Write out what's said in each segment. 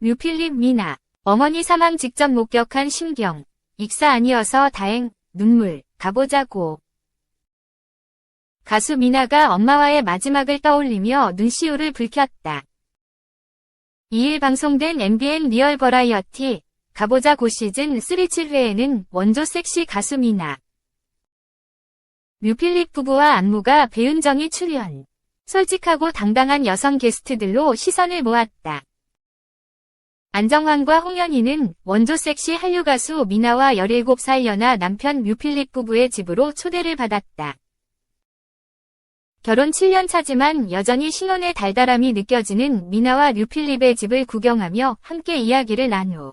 류필립 미나. 어머니 사망 직접 목격한 심경. 익사 아니어서 다행, 눈물, 가보자고. 가수 미나가 엄마와의 마지막을 떠올리며 눈시울을 붉혔다. 2일 방송된 MBN 리얼 버라이어티 가보자고 시즌 3 7회에는 원조 섹시 가수 미나, 류필립 부부와 안무가 배은정이 출연. 솔직하고 당당한 여성 게스트들로 시선을 모았다. 안정환과 홍현희는 원조 섹시 한류 가수 미나와 17살 연하 남편 류필립 부부의 집으로 초대를 받았다. 결혼 7년 차지만 여전히 신혼의 달달함이 느껴지는 미나와 류필립의 집을 구경하며 함께 이야기를 나누.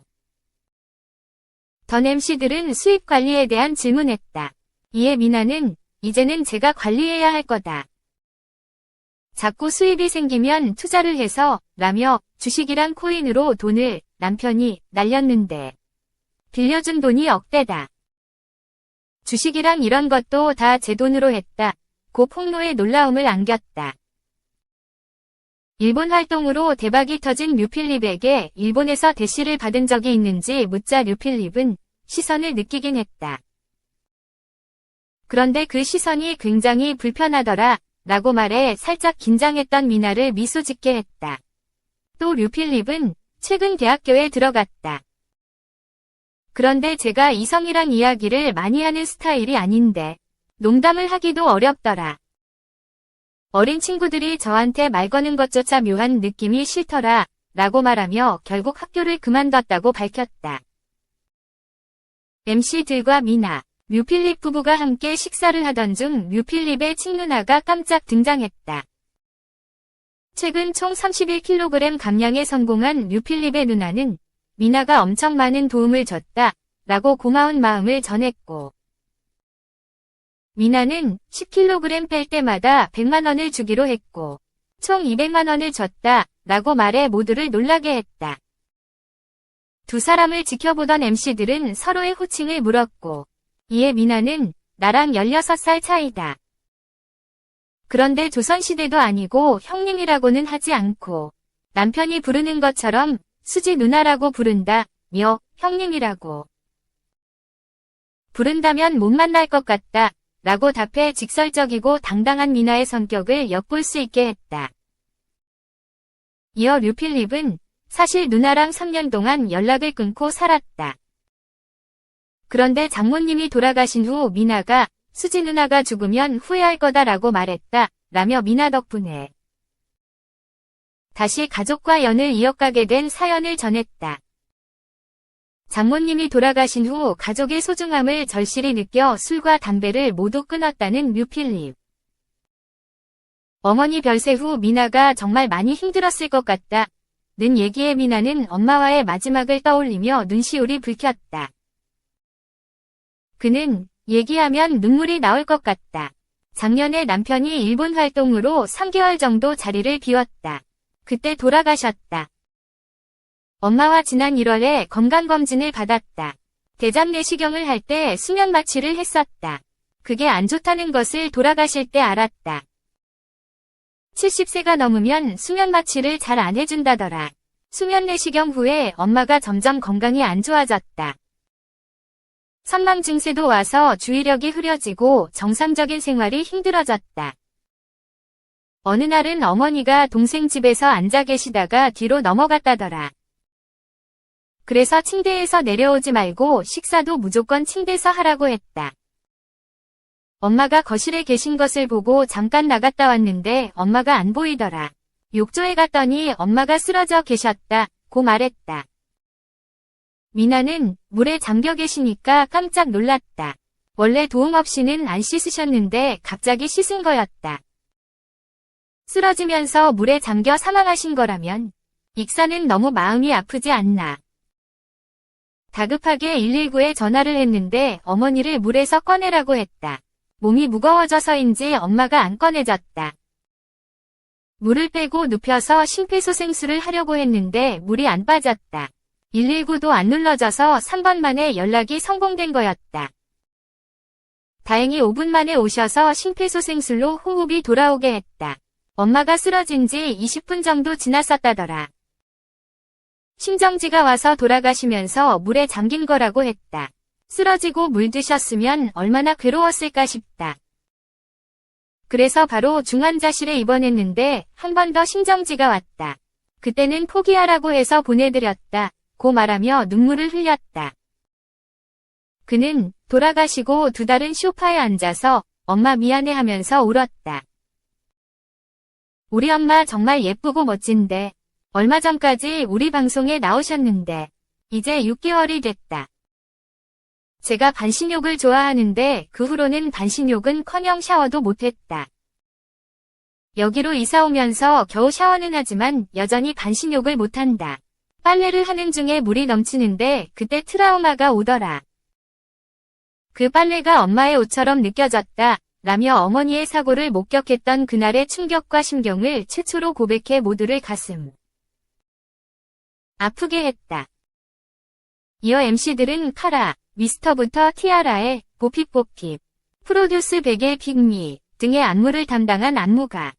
던 MC들은 수입 관리에 대한 질문했다. 이에 미나는 이제는 제가 관리해야 할 거다. 자꾸 수입이 생기면 투자를 해서 라며 주식이랑 코인으로 돈을 남편이 날렸는데 빌려준 돈이 억대다. 주식이랑 이런 것도 다 제 돈으로 했다. 고 폭로의 놀라움을 안겼다. 일본 활동으로 대박이 터진 류필립에게 일본에서 대시를 받은 적이 있는지 묻자 류필립은 시선을 느끼긴 했다. 그런데 그 시선이 굉장히 불편하더라 라고 말해 살짝 긴장했던 미나를 미소 짓게 했다. 또 류필립은 최근 대학교에 들어갔다. 그런데 제가 이성이랑 이야기를 많이 하는 스타일이 아닌데 농담을 하기도 어렵더라. 어린 친구들이 저한테 말 거는 것조차 묘한 느낌이 싫더라 라고 말하며 결국 학교를 그만뒀다고 밝혔다. MC들과 미나, 류필립 부부가 함께 식사를 하던 중 류필립의 친누나가 깜짝 등장했다. 최근 총 31kg 감량에 성공한 류필립의 누나는 미나가 엄청 많은 도움을 줬다 라고 고마운 마음을 전했고 미나는 10kg 뺄 때마다 100만원을 주기로 했고 총 200만원을 줬다 라고 말해 모두를 놀라게 했다. 두 사람을 지켜보던 MC들은 서로의 호칭을 물었고 이에 미나는 나랑 16살 차이다. 그런데 조선시대도 아니고 형님이라고는 하지 않고 남편이 부르는 것처럼 수지 누나라고 부른다, 며 형님이라고. 부른다면 못 만날 것 같다, 라고 답해 직설적이고 당당한 미나의 성격을 엿볼 수 있게 했다. 이어 류필립은 사실 누나랑 3년 동안 연락을 끊고 살았다. 그런데 장모님이 돌아가신 후 미나가 수지 누나가 죽으면 후회할 거다라고 말했다. 라며 미나 덕분에 다시 가족과 연을 이어가게 된 사연을 전했다. 장모님이 돌아가신 후 가족의 소중함을 절실히 느껴 술과 담배를 모두 끊었다는 류필립. 어머니 별세 후 미나가 정말 많이 힘들었을 것 같다. 는 얘기에 미나는 엄마와의 마지막을 떠올리며 눈시울이 붉혔다. 그는 얘기하면 눈물이 나올 것 같다. 작년에 남편이 일본 활동으로 3개월 정도 자리를 비웠다. 그때 돌아가셨다. 엄마와 지난 1월에 건강검진을 받았다. 대장 내시경을 할 때 수면 마취를 했었다. 그게 안 좋다는 것을 돌아가실 때 알았다. 70세가 넘으면 수면 마취를 잘 안 해준다더라. 수면 내시경 후에 엄마가 점점 건강이 안 좋아졌다. 선망 증세도 와서 주의력이 흐려지고 정상적인 생활이 힘들어졌다. 어느 날은 어머니가 동생 집에서 앉아 계시다가 뒤로 넘어갔다더라. 그래서 침대에서 내려오지 말고 식사도 무조건 침대에서 하라고 했다. 엄마가 거실에 계신 것을 보고 잠깐 나갔다 왔는데 엄마가 안 보이더라. 욕조에 갔더니 엄마가 쓰러져 계셨다. 고 말했다. 미나는 물에 잠겨 계시니까 깜짝 놀랐다. 원래 도움 없이는 안 씻으셨는데 갑자기 씻은 거였다. 쓰러지면서 물에 잠겨 사망하신 거라면 익사는 너무 마음이 아프지 않나. 다급하게 119에 전화를 했는데 어머니를 물에서 꺼내라고 했다. 몸이 무거워져서인지 엄마가 안 꺼내졌다. 물을 빼고 눕혀서 심폐소생술을 하려고 했는데 물이 안 빠졌다. 119도 안 눌러져서 3번 만에 연락이 성공된 거였다. 다행히 5분 만에 오셔서 심폐소생술로 호흡이 돌아오게 했다. 엄마가 쓰러진 지 20분 정도 지났었다더라. 심정지가 와서 돌아가시면서 물에 잠긴 거라고 했다. 쓰러지고 물 드셨으면 얼마나 괴로웠을까 싶다. 그래서 바로 중환자실에 입원했는데 한 번 더 심정지가 왔다. 그때는 포기하라고 해서 보내드렸다. 고 말하며 눈물을 흘렸다. 그는 돌아가시고 두 달은 소파에 앉아서 엄마 미안해 하면서 울었다. 우리 엄마 정말 예쁘고 멋진데 얼마 전까지 우리 방송에 나오셨는데 이제 6개월이 됐다. 제가 반신욕을 좋아하는데 그 후로는 반신욕은 커녕 샤워도 못했다. 여기로 이사 오면서 겨우 샤워는 하지만 여전히 반신욕을 못한다. 빨래를 하는 중에 물이 넘치는데 그때 트라우마가 오더라. 그 빨래가 엄마의 옷처럼 느껴졌다. 라며 어머니의 사고를 목격했던 그날의 충격과 심경을 최초로 고백해 모두를 가슴 아프게 했다. 이어 MC들은 카라, 미스터부터 티아라의 보핍보핍, 프로듀스 베개 픽미 등의 안무를 담당한 안무가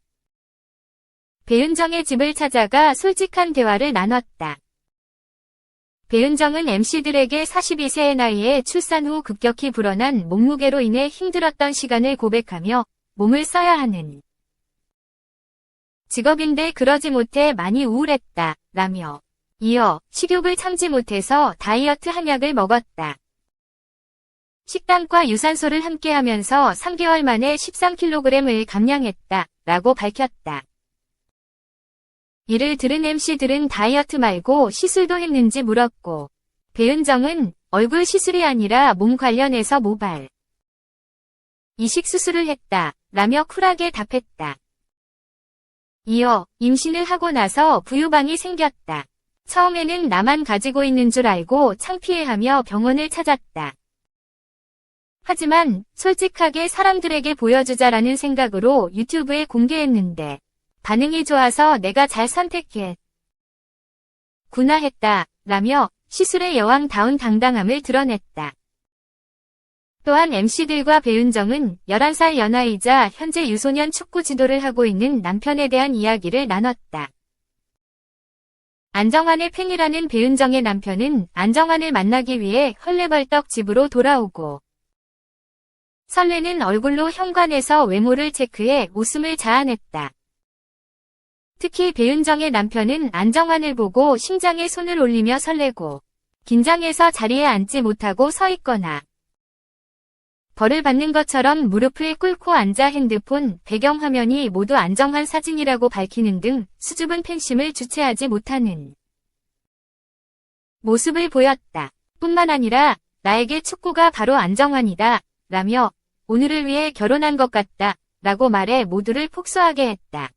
배은정의 집을 찾아가 솔직한 대화를 나눴다. 배은정은 MC들에게 42세의 나이에 출산 후 급격히 불어난 몸무게로 인해 힘들었던 시간을 고백하며 몸을 써야 하는 직업인데 그러지 못해 많이 우울했다. 라며 이어 식욕을 참지 못해서 다이어트 한약을 먹었다. 식단과 유산소를 함께 하면서 3개월 만에 13kg을 감량했다. 라고 밝혔다. 이를 들은 MC들은 다이어트 말고 시술도 했는지 물었고, 배은정은 얼굴 시술이 아니라 몸 관련해서 모발. 이식 수술을 했다. 라며 쿨하게 답했다. 이어 임신을 하고 나서 부유방이 생겼다. 처음에는 나만 가지고 있는 줄 알고 창피해하며 병원을 찾았다. 하지만 솔직하게 사람들에게 보여주자라는 생각으로 유튜브에 공개했는데 반응이 좋아서 내가 잘 선택해. 구나 했다. 라며 시술의 여왕다운 당당함을 드러냈다. 또한 MC들과 배은정은 11살 연하이자 현재 유소년 축구 지도를 하고 있는 남편에 대한 이야기를 나눴다. 안정환의 팬이라는 배은정의 남편은 안정환을 만나기 위해 헐레벌떡 집으로 돌아오고 설레는 얼굴로 현관에서 외모를 체크해 웃음을 자아냈다. 특히 배은정의 남편은 안정환을 보고 심장에 손을 올리며 설레고 긴장해서 자리에 앉지 못하고 서 있거나 벌을 받는 것처럼 무릎을 꿇고 앉아 핸드폰 배경화면이 모두 안정환 사진이라고 밝히는 등 수줍은 팬심을 주체하지 못하는 모습을 보였다. 뿐만 아니라 나에게 축구가 바로 안정환이다. 라며 오늘을 위해 결혼한 것 같다. 라고 말해 모두를 폭소하게 했다.